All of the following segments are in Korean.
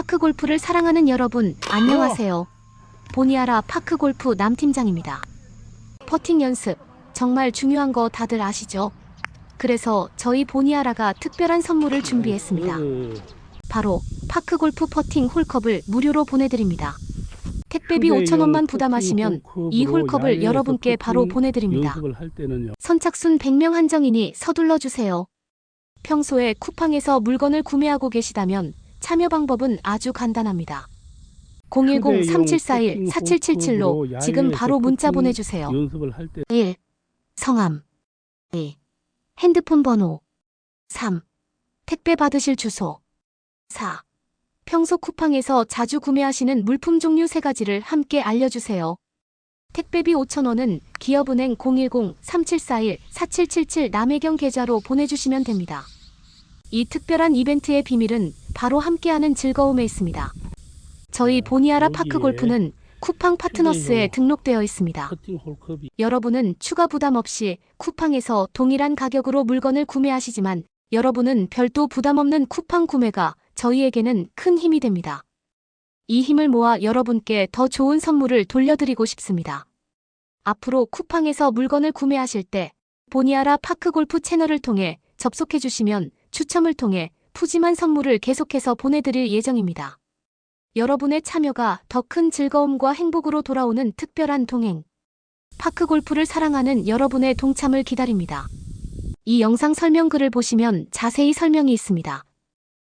파크 골프를 사랑하는 여러분, 안녕하세요. 보니아라 파크 골프 남팀장입니다. 퍼팅 연습, 정말 중요한 거 다들 아시죠? 그래서 저희 보니아라가 특별한 선물을 준비했습니다. 바로 파크 골프 퍼팅 홀컵을 무료로 보내드립니다. 택배비 5,000원만 부담하시면 이 홀컵을 여러분께 바로 보내드립니다. 선착순 100명 한정이니 서둘러 주세요. 평소에 쿠팡에서 물건을 구매하고 계시다면 참여 방법은 아주 간단합니다. 010-3741-4777로 지금 바로 문자 보내주세요. 연습을 할때 1. 성함 2. 핸드폰 번호 3. 택배 받으실 주소 4. 평소 쿠팡에서 자주 구매하시는 물품 종류 3가지를 함께 알려주세요. 택배비 5,000원은 기업은행 010-3741-4777 남해경 계좌로 보내주시면 됩니다. 이 특별한 이벤트의 비밀은 바로 함께하는 즐거움에 있습니다. 저희 보니아라 파크 골프는 쿠팡 파트너스에 등록되어 있습니다. 여러분은 추가 부담 없이 쿠팡에서 동일한 가격으로 물건을 구매하시지만 여러분은 별도 부담 없는 쿠팡 구매가 저희에게는 큰 힘이 됩니다. 이 힘을 모아 여러분께 더 좋은 선물을 돌려드리고 싶습니다. 앞으로 쿠팡에서 물건을 구매하실 때 보니아라 파크 골프 채널을 통해 접속해 주시면 추첨을 통해 푸짐한 선물을 계속해서 보내드릴 예정입니다. 여러분의 참여가 더 큰 즐거움과 행복으로 돌아오는 특별한 동행. 파크 골프를 사랑하는 여러분의 동참을 기다립니다. 이 영상 설명글을 보시면 자세히 설명이 있습니다.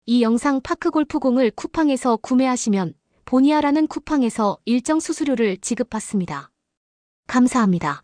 이 영상 파크 골프공을 쿠팡에서 구매하시면 보니아라는 쿠팡에서 일정 수수료를 지급받습니다. 감사합니다.